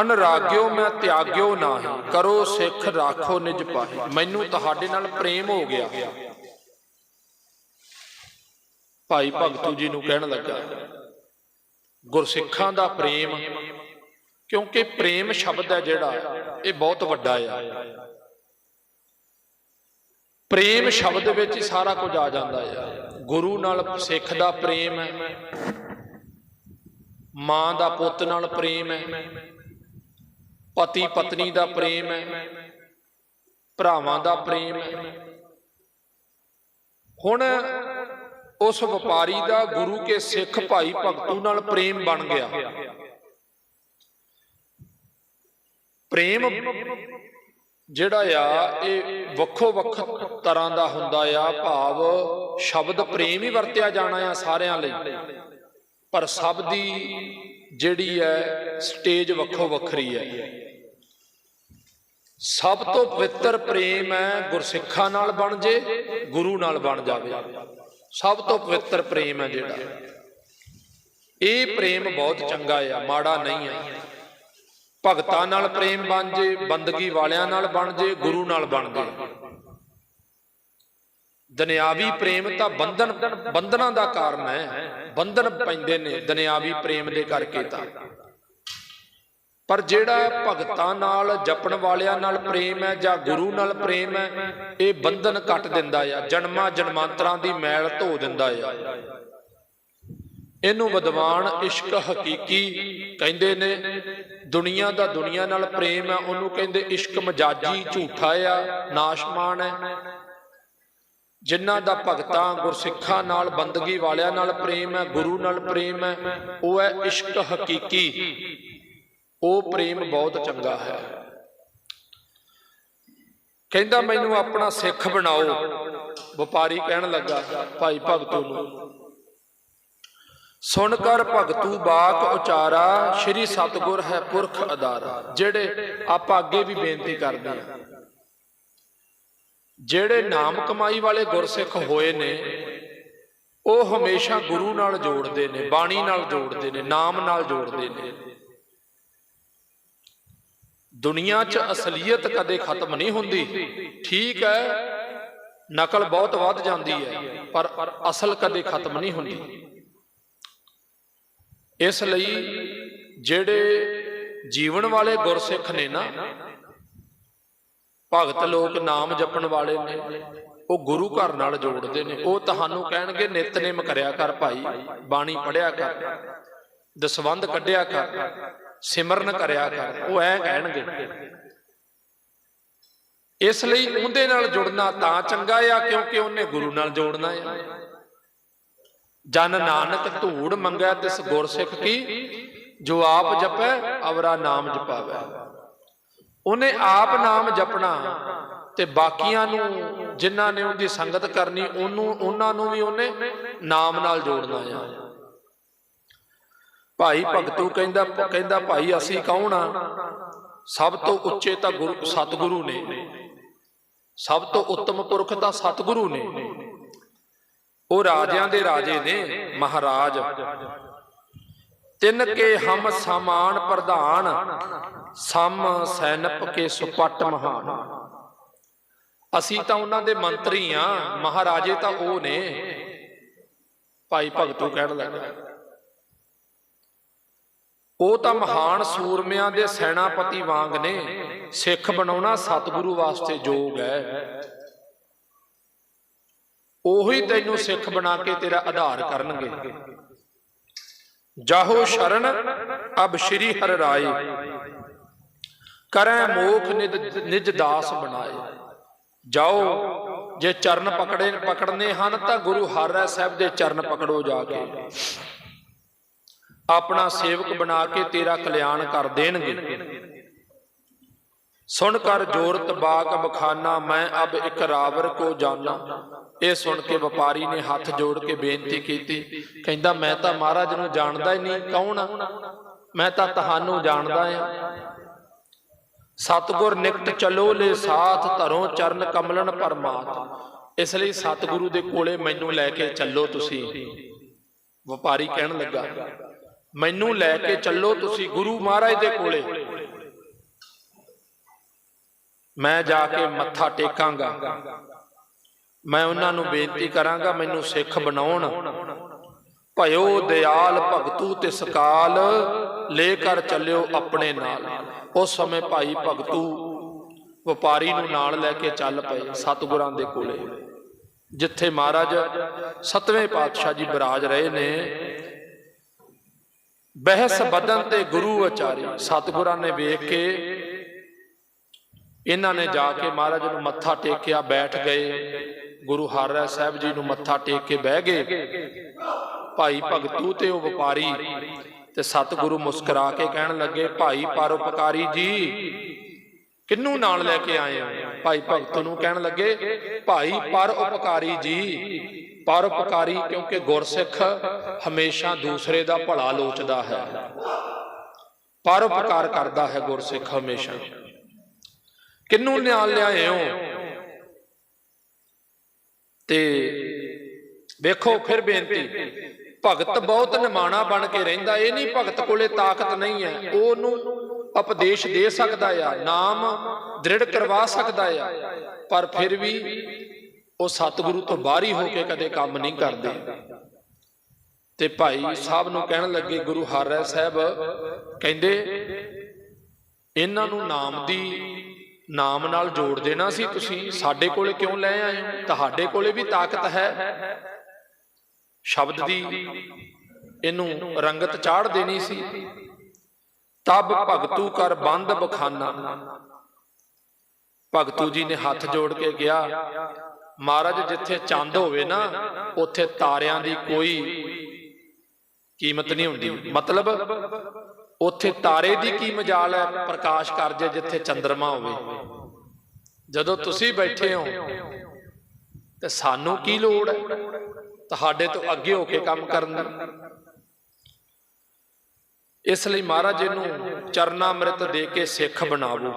ਅਨਰਾਗਿਓ ਮੈਂ ਤਿਆਗਿਓ ਨਾਹੀ, ਕਰੋ ਸਿੱਖ ਰਾਖੋ ਨਿਜ ਪਾਹੀ। ਮੈਨੂੰ ਤੁਹਾਡੇ ਨਾਲ ਪ੍ਰੇਮ ਹੋ ਗਿਆ। ਭਾਈ ਭਗਤੂ ਜੀ ਨੂੰ ਕਹਿਣ ਲੱਗਾ, ਗੁਰਸਿੱਖਾਂ ਦਾ ਪ੍ਰੇਮ ਕਿਉਂਕਿ ਪ੍ਰੇਮ ਸ਼ਬਦ ਹੈ ਜਿਹੜਾ, ਇਹ ਬਹੁਤ ਵੱਡਾ ਆ। ਪ੍ਰੇਮ ਸ਼ਬਦ ਵਿੱਚ ਹੀ ਸਾਰਾ ਕੁਝ ਆ ਜਾਂਦਾ ਆ। ਗੁਰੂ ਨਾਲ ਸਿੱਖ ਦਾ ਪ੍ਰੇਮ ਹੈ, ਮਾਂ ਦਾ ਪੁੱਤ ਨਾਲ ਪ੍ਰੇਮ ਹੈ, ਪਤੀ ਪਤਨੀ ਦਾ ਪ੍ਰੇਮ ਹੈ, ਭਰਾਵਾਂ ਦਾ ਪ੍ਰੇਮ ਹੈ। ਹੁਣ ਉਸ ਵਪਾਰੀ ਦਾ ਗੁਰੂ ਕੇ ਸਿੱਖ ਭਾਈ ਭਗਤੂ ਨਾਲ ਪ੍ਰੇਮ ਬਣ ਗਿਆ। ਪ੍ਰੇਮ ਜਿਹੜਾ ਆ, ਇਹ ਵੱਖੋ ਵੱਖ ਤਰ੍ਹਾਂ ਦਾ ਹੁੰਦਾ ਆ, ਭਾਵ ਸ਼ਬਦ ਪ੍ਰੇਮ ਹੀ ਵਰਤਿਆ ਜਾਣਾ ਆ ਸਾਰਿਆਂ ਲਈ। ਪਰ ਸਭ ਦੀ ਜਿਹੜੀ ਹੈ, ਸਟੇਜ ਵੱਖੋ ਵੱਖਰੀ ਹੈ। ਸਭ ਤੋਂ ਪਵਿੱਤਰ ਪ੍ਰੇਮ ਹੈ, ਗੁਰਸਿੱਖਾਂ ਨਾਲ ਬਣ ਜੇ, ਗੁਰੂ ਨਾਲ ਬਣ ਜਾਵੇ। ਸਭ ਤੋਂ ਪਵਿੱਤਰ ਪ੍ਰੇਮ ਹੈ ਜਿਹੜਾ। ਇਹ ਪ੍ਰੇਮ ਬਹੁਤ ਚੰਗਾ ਆ, ਮਾੜਾ ਨਹੀਂ ਹੈ ਭਗਤਾਂ ਨਾਲ ਪ੍ਰੇਮ ਬਣ ਜੇ, ਬੰਦਗੀ ਵਾਲਿਆਂ ਨਾਲ ਬਣ ਜੇ, ਗੁਰੂ ਨਾਲ ਬਣ ਜੇ। ਦੁਨਿਆਵੀ ਪ੍ਰੇਮ ਤਾਂ ਬੰਧਨ, ਬੰਧਨਾਂ ਦਾ ਕਾਰਨ ਹੈ। ਬੰਧਨ ਪੈਂਦੇ ਨੇ, ਦੁਨਿਆਵੀ ਪ੍ਰੇਮ ਦੇ ਕਰਕੇ ਤਾਂ। ਪਰ ਜਿਹੜਾ ਭਗਤਾਂ ਨਾਲ, ਜਪਣ ਵਾਲਿਆਂ ਨਾਲ ਪ੍ਰੇਮ ਹੈ ਜਾਂ ਗੁਰੂ ਨਾਲ ਪ੍ਰੇਮ ਹੈ, ਇਹ ਬੰਧਨ ਕੱਟ ਦਿੰਦਾ ਆ ਜਨਮਾਂ ਜਨਮਾਂਤਰਾਂ ਦੀ ਮੈਲ ਧੋ ਦਿੰਦਾ ਆ। ਇਹਨੂੰ ਵਿਦਵਾਨ ਇਸ਼ਕ ਹਕੀਕੀ ਕਹਿੰਦੇ ਨੇ। ਦੁਨੀਆ ਦਾ ਦੁਨੀਆ ਨਾਲ ਪ੍ਰੇਮ ਹੈ, ਉਹਨੂੰ ਕਹਿੰਦੇ ਇਸ਼ਕ ਮਜਾਜੀ, ਝੂਠਾ ਆ, ਨਾਸ਼ਮਾਨ ਹੈ। ਜਿਨ੍ਹਾਂ ਦਾ ਭਗਤਾਂ, ਗੁਰਸਿੱਖਾਂ ਨਾਲ, ਬੰਦਗੀ ਵਾਲਿਆਂ ਨਾਲ ਪ੍ਰੇਮ ਹੈ, ਗੁਰੂ ਨਾਲ ਪ੍ਰੇਮ ਹੈ, ਉਹ ਹੈ ਇਸ਼ਕ ਹਕੀਕੀ। ਉਹ ਪ੍ਰੇਮ ਬਹੁਤ ਚੰਗਾ ਹੈ। ਕਹਿੰਦਾ, ਮੈਨੂੰ ਆਪਣਾ ਸਿੱਖ ਬਣਾਓ। ਵਪਾਰੀ ਕਹਿਣ ਲੱਗਾ, ਭਾਈ ਭਗਤੋ ਨੂੰ। ਸੁਣ ਕਰ ਭਗਤੂ ਬਾਕ ਉਚਾਰਾ, ਸ਼੍ਰੀ ਸਤਗੁਰ ਹੈ ਪੁਰਖ ਅਦਾਰਾ ਜਿਹੜੇ ਆਪਾਂ ਅੱਗੇ ਵੀ ਬੇਨਤੀ ਕਰਦੇ ਹਾਂ। ਜਿਹੜੇ ਨਾਮ ਕਮਾਈ ਵਾਲੇ ਗੁਰਸਿੱਖ ਹੋਏ ਨੇ, ਉਹ ਹਮੇਸ਼ਾ ਗੁਰੂ ਨਾਲ ਜੋੜਦੇ ਨੇ, ਬਾਣੀ ਨਾਲ ਜੋੜਦੇ ਨੇ, ਨਾਮ ਨਾਲ ਜੋੜਦੇ ਨੇ। ਦੁਨੀਆ 'ਚ ਅਸਲੀਅਤ ਕਦੇ ਖਤਮ ਨਹੀਂ ਹੁੰਦੀ। ਠੀਕ ਹੈ, ਨਕਲ ਬਹੁਤ ਵੱਧ ਜਾਂਦੀ ਹੈ, ਪਰ ਅਸਲ ਕਦੇ ਖਤਮ ਨਹੀਂ ਹੁੰਦੀ। ਇਸ ਲਈ ਜਿਹੜੇ ਜੀਵਨ ਵਾਲੇ ਗੁਰਸਿੱਖ ਨੇ ਨਾ, ਭਗਤ ਲੋਕ ਨਾਮ ਜਪਣ ਵਾਲੇ ਨੇ, ਉਹ ਗੁਰੂ ਘਰ ਨਾਲ ਜੋੜਦੇ ਨੇ। ਉਹ ਤੁਹਾਨੂੰ ਕਹਿਣਗੇ, ਨਿਤਨੇਮ ਕਰਿਆ ਕਰ ਭਾਈ, ਬਾਣੀ ਪੜਿਆ ਕਰ ਦਸਵੰਦ ਕੱਢਿਆ ਕਰ, ਸਿਮਰਨ ਕਰਿਆ ਕਰ, ਉਹ ਐ ਕਹਿਣਗੇ। ਇਸ ਲਈ ਉਹਦੇ ਨਾਲ ਜੁੜਨਾ ਤਾਂ ਚੰਗਾ ਆ, ਕਿਉਂਕਿ ਉਹਨੇ ਗੁਰੂ ਨਾਲ ਜੋੜਨਾ ਆ। ਜਨ ਨਾਨਕ ਧੂੜ ਮੰਗੈ ਤਿਸ ਗੁਰਸਿੱਖ ਕੀ, ਜੋ ਆਪ ਜਪੈ, ਅਵਰਾ ਨਾਮ ਜਪਾਵੈ। ਉਹਨੇ ਆਪ ਨਾਮ ਜਪਣਾ ਤੇ ਬਾਕੀਆਂ ਨੂੰ ਜਿਨ੍ਹਾਂ ਨੇ ਉਹਦੀ ਸੰਗਤ ਕਰਨੀ, ਉਹਨੂੰ, ਉਹਨਾਂ ਨੂੰ ਵੀ ਉਹਨੇ ਨਾਮ ਨਾਲ ਜੋੜਨਾ ਆ। ਭਾਈ ਭਗਤੂ ਕਹਿੰਦਾ ਕਹਿੰਦਾ, ਭਾਈ, ਅਸੀਂ ਕੌਣ ਆ? ਸਭ ਤੋਂ ਉੱਚੇ ਤਾਂ ਗੁਰੂ, ਸਤਿਗੁਰੂ ਨੇ। ਸਭ ਤੋਂ ਉੱਤਮ ਪੁਰਖ ਤਾਂ ਸਤਿਗੁਰੂ ਨੇ। ਉਹ ਰਾਜਿਆਂ ਦੇ ਰਾਜੇ ਨੇ, ਮਹਾਰਾਜ। ਤਿੰਨ ਕੇ ਹਮ ਸਮਾਨ ਪ੍ਰਧਾਨ, ਸਮ ਸੈਨਪ ਕੇ ਸੁਪਟ ਮਹਾਨ। ਅਸੀਂ ਤਾਂ ਉਹਨਾਂ ਦੇ ਮੰਤਰੀ ਆ, ਮਹਾਰਾਜੇ ਤਾਂ ਉਹ ਨੇ। ਭਾਈ ਭਗਤੂ ਕਹਿਣ ਲੱਗਾ। ਉਹ ਤਾਂ ਮਹਾਨ ਸੂਰਮਿਆਂ ਦੇ ਸੈਨਾਪਤੀ ਵਾਂਗ ਨੇ, ਸਿੱਖ ਬਣਾਉਣਾ ਸਤਿਗੁਰੂ ਵਾਸਤੇ ਯੋਗ ਹੈ। ਉਹੀ ਤੈਨੂੰ ਸਿੱਖ ਬਣਾ ਕੇ ਤੇਰਾ ਆਧਾਰ ਕਰਨਗੇ। ਜਾਹੋ ਸ਼ਰਨ, ਅਬ ਸ਼੍ਰੀ ਹਰਿ ਰਾਏ। ਕਰੈ ਮੋਖ ਨਿਜ ਦਾਸ ਬਣਾਏ। ਜਾਓ, ਜੇ ਚਰਨ ਪਕੜੇ, ਪਕੜਨੇ ਹਨ ਤਾਂ ਗੁਰੂ ਹਰ ਹਰਿ ਸਾਹਿਬ ਦੇ ਚਰਨ ਪਕੜੋ ਜਾ ਕੇ। ਆਪਣਾ ਸੇਵਕ ਬਣਾ ਕੇ ਤੇਰਾ ਕਲਿਆਣ ਕਰ ਦੇਣਗੇ। ਸੁਣ ਕਰ ਜੋਰਤ ਬਾਗ ਬਖਾਨਾ, ਮੈਂ ਅਬ ਇਕਰਾਵਰ ਕੋ ਜਾਣਾ ਇਹ ਸੁਣ ਕੇ ਵਪਾਰੀ ਨੇ ਹੱਥ ਜੋੜ ਕੇ ਬੇਨਤੀ ਕੀਤੀ। ਕਹਿੰਦਾ, ਮੈਂ ਤਾਂ ਮਹਾਰਾਜ ਨੂੰ ਜਾਣਦਾ ਹੀ ਨਹੀਂ, ਕੌਣ ਮੈਂ ਤਾਂ ਤੁਹਾਨੂੰ ਜਾਣਦਾ ਆ। ਸਤਗੁਰ ਨਿਕਟ ਚਲੋ ਲੈ ਸਾਥ, ਧਰੋ ਚਰਨ ਕਮਲਨ ਪਰਮਾਤ। ਇਸ ਲਈ ਸਤਗੁਰੂ ਦੇ ਕੋਲੇ ਮੈਨੂੰ ਲੈ ਕੇ ਚੱਲੋ ਤੁਸੀਂ। ਵਪਾਰੀ ਕਹਿਣ ਲੱਗਾ, ਮੈਨੂੰ ਲੈ ਕੇ ਚੱਲੋ ਤੁਸੀਂ ਗੁਰੂ ਮਹਾਰਾਜ ਦੇ ਕੋਲੇ। ਮੈਂ ਜਾ ਕੇ ਮੱਥਾ ਟੇਕਾਂਗਾ। ਮੈਂ ਉਹਨਾਂ ਨੂੰ ਬੇਨਤੀ ਕਰਾਂਗਾ, ਮੈਨੂੰ ਸਿੱਖ ਬਣਾਉਣ। ਭਇਓ ਦਿਆਲ ਭਗਤੂ ਤੇ ਸਕਾਲ ਲੈ ਕਰ ਚੱਲਿਓ ਆਪਣੇ ਨਾਲ। ਉਸ ਸਮੇਂ ਭਾਈ ਭਗਤੂ ਵਪਾਰੀ ਨੂੰ ਨਾਲ ਲੈ ਕੇ ਚੱਲ ਪਏ ਸਤਿਗੁਰਾਂ ਦੇ ਕੋਲੇ। ਜਿੱਥੇ ਮਹਾਰਾਜ ਸਤਵੇਂ ਪਾਤਸ਼ਾਹ ਜੀ ਬਿਰਾਜ ਰਹੇ ਨੇ, ਬਹਿਸ ਬਦਨ ਤੇ ਗੁਰੂ ਆਚਾਰੀ ਸਤਿਗੁਰਾਂ ਨੇ ਵੇਖ ਕੇ ਇਹਨਾਂ ਨੇ ਜਾ ਕੇ ਮਹਾਰਾਜ ਨੂੰ ਮੱਥਾ ਟੇਕਿਆ, ਬੈਠ ਗਏ। ਗੁਰੂ ਹਰਿ ਸਾਹਿਬ ਜੀ ਨੂੰ ਮੱਥਾ ਟੇਕ ਕੇ ਬਹਿ ਗਏ। ਭਾਈ ਭਗਤੂ ਤੇ ਉਹ ਵਪਾਰੀ ਤੇ ਸਤਿਗੁਰੂ ਮੁਸਕਰਾ ਕੇ ਕਹਿਣ ਲੱਗੇ, ਭਾਈ ਪਰਉਪਕਾਰੀ ਜੀ ਕਿੰਨੂੰ ਨਾਲ ਲੈ ਕੇ ਆਏ ਹੋ? ਭਾਈ ਭਗਤ ਨੂੰ ਕਹਿਣ ਲੱਗੇ, ਭਾਈ ਪਰਉਪਕਾਰੀ ਜੀ, ਪਰਉਪਕਾਰੀ ਕਿਉਂਕਿ ਗੁਰਸਿੱਖ ਹਮੇਸ਼ਾ ਦੂਸਰੇ ਦਾ ਭਲਾ ਲੋਚਦਾ ਹੈ। ਪਰਉਪਕਾਰ ਕਰਦਾ ਹੈ ਗੁਰਸਿੱਖ ਹਮੇਸ਼ਾ। ਕਿੰਨੂੰ ਨਾਲ ਲਿਆਏ ਹੋ? ਤੇ ਵੇਖੋ ਫਿਰ ਬੇਨਤੀ, ਭਗਤ ਬਹੁਤ ਨਿਮਾਣਾ ਬਣ ਕੇ ਰਹਿੰਦਾ, ਇਹ ਨਹੀਂ ਭਗਤ ਕੋਲੇ ਤਾਕਤ ਨਹੀਂ ਹੈ, ਉਹਨੂੰ ਉਪਦੇਸ਼ ਦੇ ਸਕਦਾ ਆ, ਨਾਮ ਦ੍ਰਿੜ ਕਰਵਾ ਸਕਦਾ ਆ, ਪਰ ਫਿਰ ਵੀ ਉਹ ਸਤਿਗੁਰੂ ਤੋਂ ਬਾਹਰੀ ਹੋ ਕੇ ਕਦੇ ਕੰਮ ਨਹੀਂ ਕਰਦੇ। ਤੇ ਭਾਈ ਸਾਹਿਬ ਨੂੰ ਕਹਿਣ ਲੱਗੇ, ਗੁਰੂ ਹਰਿ ਸਾਹਿਬ ਕਹਿੰਦੇ, ਇਹਨਾਂ ਨੂੰ ਨਾਮ ਦੀ ਨਾਮ ਨਾਲ ਜੋੜ ਦੇਣਾ ਸੀ ਤੁਸੀਂ? ਸਾਡੇ ਕੋਲੇ ਕਿਉਂ ਲੈ ਆਏ ਹੋ? ਤੁਹਾਡੇ ਕੋਲੇ ਵੀ ਤਾਕਤ ਹੈ। ਸ਼ਬਦ ਦੀ ਇਹਨੂੰ ਰੰਗਤ ਚਾੜ ਦੇਣੀ ਸੀ। ਤਬ ਭਗਤੂ ਕਰ ਬੰਦ ਬਖਾਨਾ। ਭਗਤੂ ਜੀ ਨੇ ਹੱਥ ਜੋੜ ਕੇ ਗਿਆ ਮਹਾਰਾਜ, ਜਿੱਥੇ ਚੰਦ ਹੋਵੇ ਨਾ, ਉੱਥੇ ਤਾਰਿਆਂ ਦੀ ਕੋਈ ਕੀਮਤ ਨਹੀਂ ਹੁੰਦੀ। ਮਤਲਬ ਉੱਥੇ ਤਾਰੇ ਦੀ ਕੀ ਮਜਾਲ ਹੈ? ਪ੍ਰਕਾਸ਼ ਕਰ ਜੇ ਜਿੱਥੇ ਚੰ드ਰਮਾ ਹੋਵੇ। ਜਦੋਂ ਤੁਸੀਂ ਬੈਠੇ ਹੋ ਤੇ ਸਾਨੂੰ ਕੀ ਲੋੜ ਹੈ? ਤੁਹਾਡੇ ਤੋਂ ਅੱਗੇ ਹੋ ਕੇ ਕੰਮ ਕਰਨ ਦੀ ਇਸ ਲਈ ਮਹਾਰਾਜ ਇਹਨੂੰ ਚਰਨਾਮ੍ਰਿਤ ਦੇ ਕੇ ਸਿੱਖ ਬਣਾਵੋ।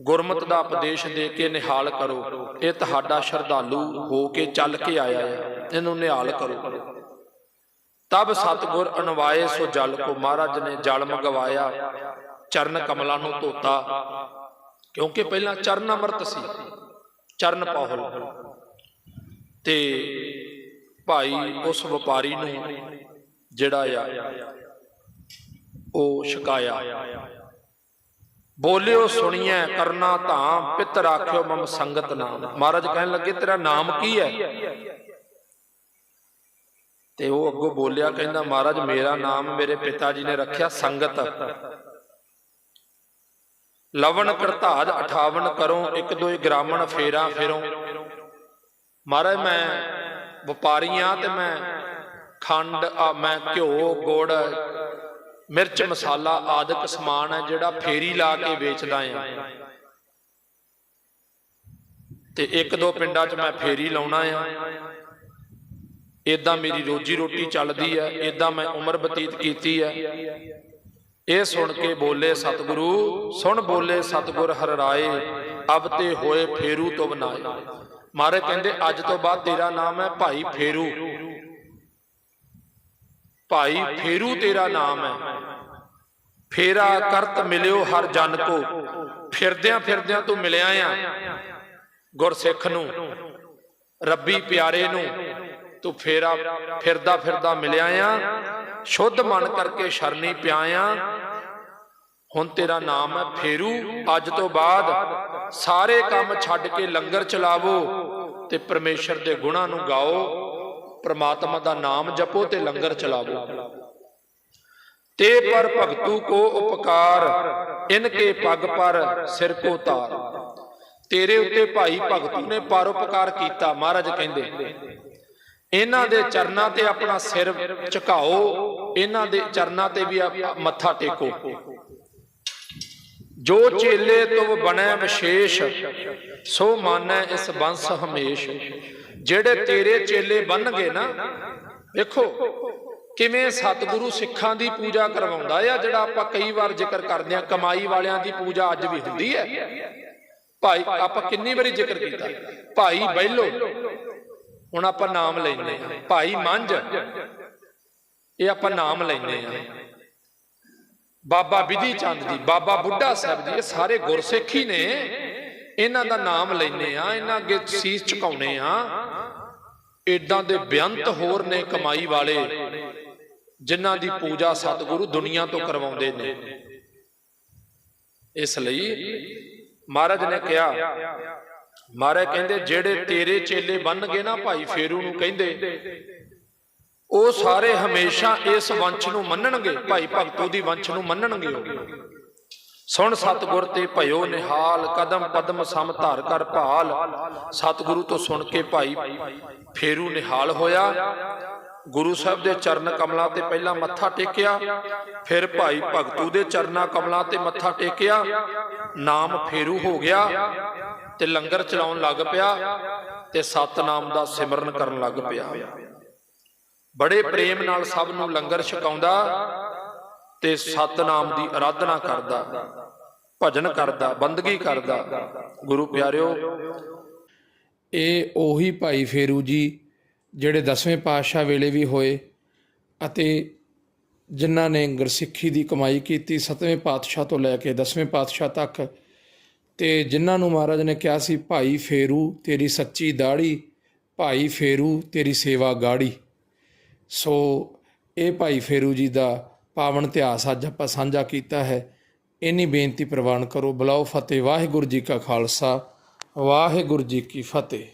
ਗੁਰਮਤ ਦਾ ਉਪਦੇਸ਼ ਦੇ ਕੇ ਨਿਹਾਲ ਕਰੋ। ਇਹ ਤੁਹਾਡਾ ਸ਼ਰਧਾਲੂ ਹੋ ਕੇ ਚੱਲ ਕੇ ਆਇਆ ਹੈ। ਇਹਨੂੰ ਨਿਹਾਲ ਕਰੋ। ਤਬ ਸਤਗੁਰ ਅਨਵਾਏ ਸੋ ਜਲ ਕੋ ਮਹਾਰਾਜ ਨੇ ਜਲ ਮੰਗਵਾਇਆ, ਚਰਨ ਕਮਲਾਂ ਨੂੰ ਧੋਤਾ। ਕਿਉਂਕਿ ਪਹਿਲਾਂ ਚਰਨ ਅੰਮ੍ਰਿਤ ਸੀ, ਚਰਨ ਪਾਹੁਲ। ਤੇ ਭਾਈ ਉਸ ਵਪਾਰੀ ਨੂੰ ਜਿਹੜਾ ਆ, ਉਹ ਸ਼ਿਕਾਇਆ ਬੋਲਿਓ, ਸੁਣੀਐ, ਕਰਨਾ ਧਾਮ, ਪਿਤ ਰਾਖਿਓ ਮਮ ਸੰਗਤ ਨਾਮ। ਮਹਾਰਾਜ ਕਹਿਣ ਲੱਗੇ, ਤੇਰਾ ਨਾਮ ਕੀ ਹੈ? ਤੇ ਉਹ ਅੱਗੋਂ ਬੋਲਿਆ ਕਹਿੰਦਾ, ਮਹਾਰਾਜ, ਮੇਰਾ ਨਾਮ ਮੇਰੇ ਪਿਤਾ ਜੀ ਨੇ ਰੱਖਿਆ, ਸੰਗਤ। ਲਵਣ ਕਰਤਾਜ 58 ਕਰੋ, ਇੱਕ ਦੋ ਗ੍ਰਾਮਣ ਫੇਰਾ ਫੇਰੋ। ਮਹਾਰਾਜ, ਮੈਂ ਵਪਾਰੀਆਂ ਤੇ ਮੈਂ ਖੰਡ, ਆ, ਮੈਂ ਘਿਓ, ਗੁੜ, ਮਿਰਚ, ਮਸਾਲਾ ਆਦਿਕ ਸਮਾਨ ਹੈ ਜਿਹੜਾ ਫੇਰੀ ਲਾ ਕੇ ਵੇਚਦਾ ਆ ਤੇ ਇੱਕ ਦੋ ਪਿੰਡਾਂ 'ਚ ਮੈਂ ਫੇਰੀ ਲਾਉਣਾ ਆ ਇਦਾਂ ਮੇਰੀ ਰੋਜੀ ਰੋਟੀ ਚੱਲਦੀ ਹੈ ਇਦਾਂ ਮੈਂ ਉਮਰ ਬਤੀਤ ਕੀਤੀ ਹੈ ਇਹ ਸੁਣ ਕੇ ਬੋਲੇ ਸਤਿਗੁਰੂ, ਸੁਣ ਬੋਲੇ ਸਤਿਗੁਰ ਹਰ ਰਾਏ ਅਬ ਤੇ ਹੋਏ ਫੇਰੂ ਤੋਂ ਬਨਾਏ ਮਾਰੇ ਕਹਿੰਦੇ, ਅੱਜ ਤੋਂ ਬਾਅਦ ਤੇਰਾ ਨਾਮ ਹੈ ਭਾਈ ਫੇਰੂ। ਭਾਈ ਫੇਰੂ ਤੇਰਾ ਨਾਮ ਹੈ। ਫੇਰਾ ਕਰਤ ਮਿਲਿਓ ਹਰ ਜਨ ਕੋ। ਫਿਰਦਿਆਂ ਫਿਰਦਿਆਂ ਤੂੰ ਮਿਲਿਆ ਆ ਗੁਰਸਿੱਖ ਨੂੰ, ਰੱਬੀ ਪਿਆਰੇ ਨੂੰ। ਤੂੰ ਫੇਰਾ ਫਿਰਦਾ ਫਿਰਦਾ ਮਿਲਿਆ ਆ, ਸ਼ੁੱਧ ਮਨ ਕਰਕੇ ਸ਼ਰਨੀ ਪਿਆ ਆ ਹੁਣ ਤੇਰਾ ਨਾਮ ਹੈ ਫੇਰੂ, ਅੱਜ ਤੋਂ ਬਾਅਦ ਸਾਰੇ ਕੰਮ ਛੱਡ ਕੇ ਲੰਗਰ ਚਲਾਵੋ ਤੇ ਪਰਮੇਸ਼ਰ ਦੇ ਗੁਣਾਂ ਨੂੰ ਗਾਓ, ਪ੍ਰਮਾਤਮਾ ਦਾ ਨਾਮ ਜਪੋ ਤੇ ਲੰਗਰ ਚਲਾਵੋ। ਤੇ ਪਰ ਭਗਤੂ ਕੋ ਉਪਕਾਰ, ਇਨ ਕੇ ਪਗ ਪਰ ਸਿਰ ਕੋ ਤਾਰ। ਤੇਰੇ ਉੱਤੇ ਭਾਈ ਭਗਤੂ ਨੇ ਪਰਉਪਕਾਰ ਕੀਤਾ, ਮਹਾਰਾਜ ਕਹਿੰਦੇ। ਇਹਨਾਂ ਦੇ ਚਰਨਾਂ ਤੇ ਆਪਣਾ ਸਿਰ ਝੁਕਾਓ, ਇਹਨਾਂ ਦੇ ਚਰਨਾਂ ਤੇ ਵੀ ਆਪ- ਮੱਥਾ ਟੇਕੋ। ਜੋ ਚੇਲੇ ਤੁਮ ਬਣੈ ਵਿਸ਼ੇਸ਼, ਸੋ ਮਾਨੈ ਇਸ ਬੰਸ ਹਮੇਸ਼। ਜਿਹੜੇ ਤੇਰੇ ਚੇਲੇ ਬਣਨਗੇ ਨਾ, ਵੇਖੋ, ਕਿਵੇਂ ਸਤਿਗੁਰੂ ਸਿੱਖਾਂ ਦੀ ਪੂਜਾ ਕਰਵਾਉਂਦਾ ਆ, ਜਿਹੜਾ ਆਪਾਂ ਕਈ ਵਾਰ ਜ਼ਿਕਰ ਕਰਦੇ ਆ ਕਮਾਈ ਵਾਲਿਆਂ ਦੀ ਪੂਜਾ ਅੱਜ ਵੀ ਹੁੰਦੀ ਹੈ। ਭਾਈ, ਆਪਾਂ ਕਿੰਨੀ ਵਾਰੀ ਜ਼ਿਕਰ ਕੀਤਾ? ਭਾਈ ਬੈਲੋ ਹੁਣ ਆਪਾਂ ਨਾਮ ਲੈਨੇ ਆ ਭਾਈ ਮੰਝ। ਇਹ ਆਪਾਂ ਨਾਮ ਲੈਨੇ ਆ ਬਾਬਾ ਵਿਧੀ ਚੰਦ ਜੀ, ਬਾਬਾ ਬੁੱਢਾ ਸਾਹਿਬ ਜੀ, ਇਹ ਸਾਰੇ ਗੁਰਸਿੱਖੀ ਨੇ। ਇਹਨਾਂ ਦਾ ਨਾਮ ਲੈਨੇ ਆ ਇਹਨਾਂ ਅੱਗੇ ਸੀਸ ਝੁਕਾਉਨੇ ਆ ਇਦਾਂ ਦੇ ਬੇਅੰਤ ਹੋਰ ਨੇ ਕਮਾਈ ਵਾਲੇ, ਜਿਨ੍ਹਾਂ ਦੀ ਪੂਜਾ ਸਤਿਗੁਰੂ ਦੁਨੀਆ ਤੋਂ ਕਰਵਾਉਂਦੇ ਨੇ। ਇਸ ਲਈ ਮਹਾਰਾਜ ਨੇ ਕਿਹਾ ਮਹਾਰਾਜ ਕਹਿੰਦੇ, ਜਿਹੜੇ ਤੇਰੇ ਚੇਲੇ ਬਣਨਗੇ ਨਾ ਭਾਈ ਫੇਰੂ ਨੂੰ ਕਹਿੰਦੇ, ਉਹ ਸਾਰੇ ਹਮੇਸ਼ਾ ਇਸ ਵੰਸ਼ ਨੂੰ ਮੰਨਣਗੇ, ਭਾਈ ਭਗਤੂ ਦੀ ਵੰਸ਼ ਨੂੰ ਮੰਨਣਗੇ ਉਹ। ਸੁਣ ਸਤਗੁਰ ਤੇ ਭਇਓ ਨਿਹਾਲ, ਕਦਮ ਪਦਮ ਸਮ ਧਾਰ ਕਰ ਭਾਲ। ਸਤਗੁਰੂ ਤੋਂ ਸੁਣ ਕੇ ਭਾਈ ਫੇਰੂ ਨਿਹਾਲ ਹੋਇਆ। ਗੁਰੂ ਸਾਹਿਬ ਦੇ ਚਰਨ ਕਮਲਾਂ ਤੇ ਪਹਿਲਾਂ ਮੱਥਾ ਟੇਕਿਆ, ਫਿਰ ਭਾਈ ਭਗਤੂ ਦੇ ਚਰਨਾਂ ਕਮਲਾਂ ਤੇ ਮੱਥਾ ਟੇਕਿਆ। ਨਾਮ ਫੇਰੂ ਹੋ ਗਿਆ। ਤੇ ਲੰਗਰ ਚਲਾਉਣ ਲੱਗ ਪਿਆ ਤੇ ਸਤਨਾਮ ਦਾ ਸਿਮਰਨ ਕਰਨ ਲੱਗ ਪਿਆ। ਬੜੇ ਪ੍ਰੇਮ ਨਾਲ ਸਭ ਨੂੰ ਲੰਗਰ ਛਕਾਉਂਦਾ ਤੇ ਸਤਨਾਮ ਦੀ ਆਰਾਧਨਾ ਕਰਦਾ, ਭਜਨ ਕਰਦਾ, ਬੰਦਗੀ ਕਰਦਾ। ਗੁਰੂ ਪਿਆਰਿਓ,
ਇਹ ਉਹੀ ਭਾਈ ਫੇਰੂ ਜੀ ਜਿਹੜੇ ਦਸਵੇਂ ਪਾਤਸ਼ਾਹ ਵੇਲੇ ਵੀ ਹੋਏ ਅਤੇ ਜਿਨ੍ਹਾਂ ਨੇ ਗੁਰਸਿੱਖੀ ਦੀ ਕਮਾਈ ਕੀਤੀ, ਸਤਵੇਂ ਪਾਤਸ਼ਾਹ ਤੋਂ ਲੈ ਕੇ ਦਸਵੇਂ ਪਾਤਸ਼ਾਹ ਤੱਕ ਤੇ ਜਿਨ੍ਹਾਂ ਨੂੰ ਮਹਾਰਾਜ ਨੇ ਕਿਹਾ ਸੀ, ਭਾਈ ਫੇਰੂ, ਤੇਰੀ ਸੱਚੀ ਦਾੜੀ, ਭਾਈ ਫੇਰੂ, ਤੇਰੀ ਸੇਵਾ ਗਾੜੀ। ਸੋ ਇਹ ਭਾਈ ਫੇਰੂ ਜੀ ਦਾ ਪਾਵਨ ਇਤਿਹਾਸ ਅੱਜ ਆਪਾਂ ਸਾਂਝਾ ਕੀਤਾ ਹੈ। ਇੰਨੀ ਬੇਨਤੀ ਪ੍ਰਵਾਨ ਕਰੋ, ਬੁਲਾਓ ਫਤਿਹ, ਵਾਹਿਗੁਰੂ ਜੀ ਕਾ ਖਾਲਸਾ, ਵਾਹਿਗੁਰੂ ਜੀ ਕੀ ਫਤਿਹ।